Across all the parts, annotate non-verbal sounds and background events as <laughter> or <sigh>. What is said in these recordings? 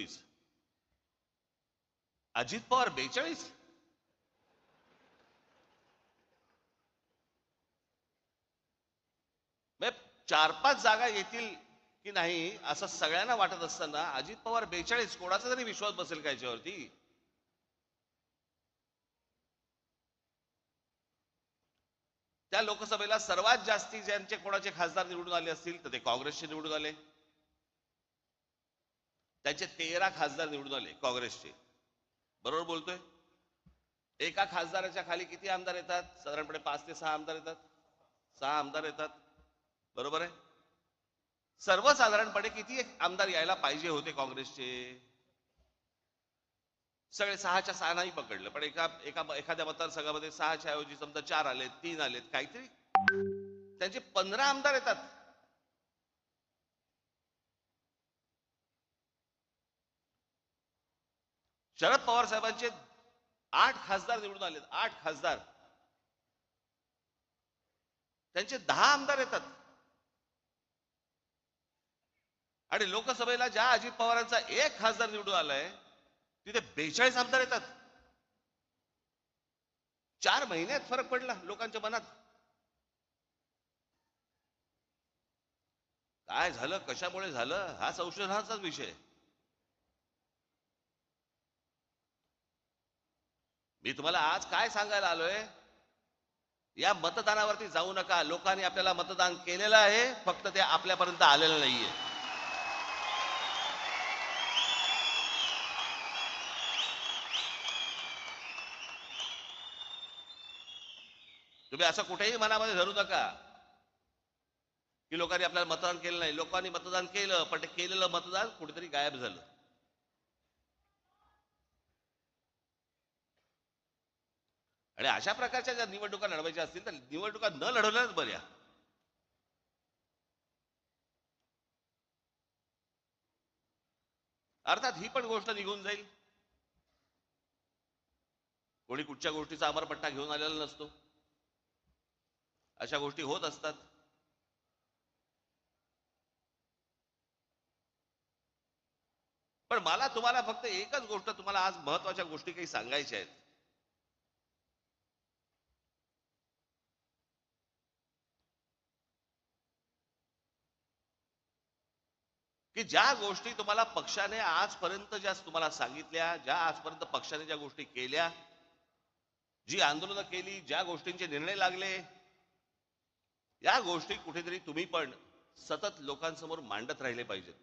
छत्तीस अजित पवार बेचाळीस. चार पाच जागा येतील की नाही असं सगळ्यांना वाटत असताना अजित पवार बेचाळीस कोणाचा तरी विश्वास बसेल का याच्यावरती? त्या लोकसभेला सर्वात जास्ती ज्यांचे कोणाचे खासदार निवडून आले असतील तर ते काँग्रेसचे निवडून आले. त्यांचे तेरा खासदार निवडून आले काँग्रेसचे. बरोबर बोलतोय? एका खासदाराच्या खाली किती आमदार येतात? साधारणपणे पाच ते सहा आमदार येतात. सहा आमदार येतात. बरोबर आहे? सर्वसाधारणपणे किती आमदार यायला पाहिजे होते काँग्रेसचे? सगळे सहाच्या सहा नाही पकडलं पण एका एका एखाद्या मतदारसंघामध्ये सहाच्या ऐवजी समजा चार आलेत तीन आलेत काहीतरी. त्यांचे पंधरा आमदार येतात. शरद पवार साहेबांचे आठ खासदार निवडून आलेत आठ खासदार. त्यांचे दहा आमदार येतात. आणि लोकसभेला ज्या अजित पवारांचा एक खासदार निवडून आलाय तिथे बेचाळीस आमदार येतात. चार महिन्यात फरक पडला लोकांच्या मनात. काय झालं? कशामुळे झालं? हा संशोधनाचाच विषय. मी तुम्हाला आज काय सांगायला आलोय? या मतदानावरती जाऊ नका. लोकांनी आपल्याला मतदान केलेलं आहे फक्त ते आपल्यापर्यंत आलेलं नाहीये. तुम्ही असं कुठेही मनामध्ये धरू नका. की लोकांनी आपल्याला मतदान केलं नाही. लोकांनी मतदान केलं पण ते केलेलं मतदान कुठेतरी गायब झालं. आणि अशा प्रकारच्या ज्या निवडणुका लढवायच्या असतील तर निवडणुका न लढवल्याच बऱ्या. अर्थात ही पण गोष्ट निघून जाईल. कोणी कुठच्या गोष्टीचा अमरपट्टा घेऊन आलेला नसतो. अशा गोष्टी होत असतात. पण मला तुम्हाला फक्त एकच गोष्ट तुम्हाला आज महत्त्वाच्या गोष्टी काही सांगायच्या आहेत. की ज्या गोष्टी तुम्हाला पक्षाने आजपर्यंत ज्या तुम्हाला सांगितल्या ज्या आजपर्यंत पक्षाने ज्या गोष्टी केल्या जी आंदोलनं केली ज्या गोष्टींचे निर्णय लागले या गोष्टी कुठेतरी तुम्ही पण सतत लोकांसमोर मांडत राहिले पाहिजेत.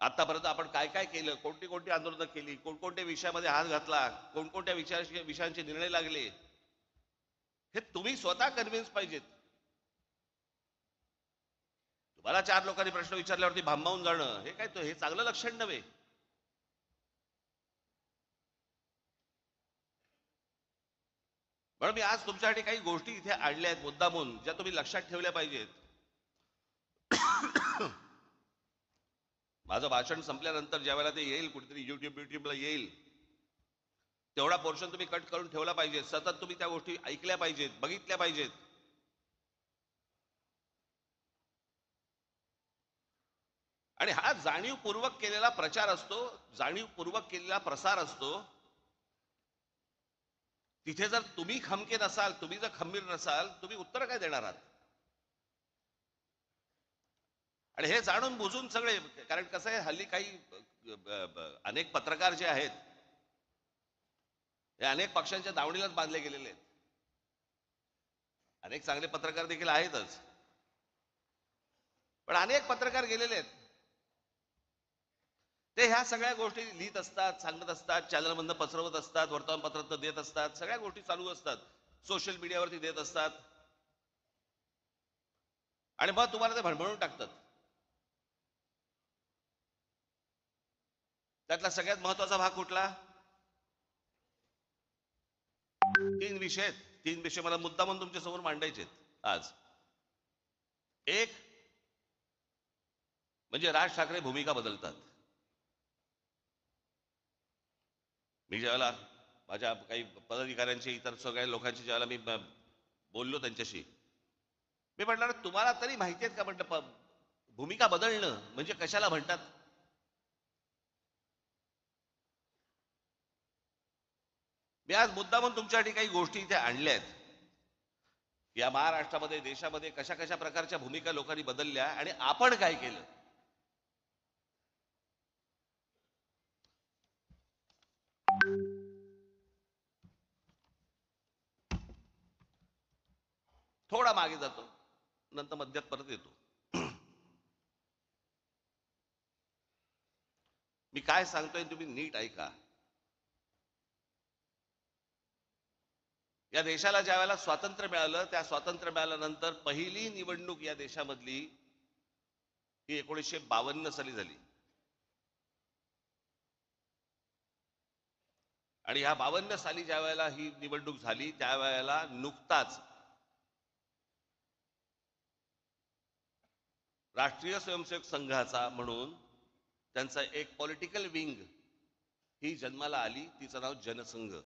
आतापर्यंत आपण काय काय केलं कोणती कोणती आंदोलनं केली कोणकोणत्या विषयामध्ये हात घातला कोणकोणत्या विषया विषयांचे निर्णय लागले हे तुम्ही स्वतः कन्व्हिन्स पाहिजेत. तुम्हाला चार लोकांनी प्रश्न विचारल्यावरती भांबावून जाणं हे काय हे चांगलं लक्षण नव्हे. म्हणून मी आज तुमच्यासाठी काही गोष्टी इथे आणल्या आहेत मुद्दामून ज्या तुम्ही लक्षात ठेवल्या पाहिजेत. <coughs> माझं भाषण संपल्यानंतर ज्या वेळेला ते येईल कुठेतरी युट्यूब युट्यूबला येईल तेवढा पोर्शन तुम्ही कट करून ठेवला पाहिजे. सतत तुम्ही त्या गोष्टी ऐकल्या पाहिजेत बघितल्या पाहिजेत. आणि हा जाणीवपूर्वक केलेला प्रचार असतो जाणीवपूर्वक केलेला प्रसार असतो. तिथे जर तुम्ही खमके नसाल तुम्ही जर खंबीर नसाल तुम्ही उत्तर काय देणार आहात? आणि हे जाणून बुजून सगळे कारण कसं आहे हल्ली काही अनेक पत्रकार जे आहेत हे अनेक पक्षांच्या दावणीलाच बांधले गेलेले आहेत. अनेक चांगले पत्रकार देखील आहेतच. पण अनेक पत्रकार गेलेले आहेत. ते ह्या सगळ्या गोष्टी लिहित असतात सांगत असतात चॅनलमधनं पसरवत असतात वर्तमानपत्रात देत असतात सगळ्या गोष्टी चालू असतात. सोशल मीडियावरती देत असतात. आणि मग तुम्हाला ते भणभणून टाकतात. त्यातला सगळ्यात महत्त्वाचा भाग कुठला? तीन विषय आहेत. तीन विषय मला मुद्दा म्हणून तुमच्यासमोर मांडायचे आहेत आज. एक म्हणजे राज ठाकरे भूमिका बदलतात. मी ज्यावेळेला माझ्या काही पदाधिकाऱ्यांशी इतर सगळ्या लोकांशी ज्यावेळेला मी बोललो त्यांच्याशी मी म्हटलं तुम्हाला तरी माहिती आहेत का? म्हटलं भूमिका बदलणं म्हणजे कशाला म्हणतात? मी आज मुद्दामून तुमच्यासाठी काही गोष्टी इथे आणल्या आहेत या महाराष्ट्रामध्ये देशामध्ये कशा कशा प्रकारच्या भूमिका लोकांनी बदलल्या आणि आपण काय केलं? थोडा मागे जातो. नंतर मध्यात परत येतो. मी काय सांगतोय तुम्ही नीट ऐका. या देशाला ज्या वेळेला स्वातंत्र्य मिळालं त्या स्वातंत्र्य मिळाल्यानंतर पहिली निवडणूक या देशामधली ही एकोणीसशे बावन्न साली झाली. आणि ह्या बावन्न साली ज्या वेळेला ही निवडणूक झाली त्यावेळेला नुकताच राष्ट्रीय स्वयंसेवक संघाचा म्हणून त्यांचा एक पॉलिटिकल विंग ही जन्माला आली तिचं नाव जनसंघ.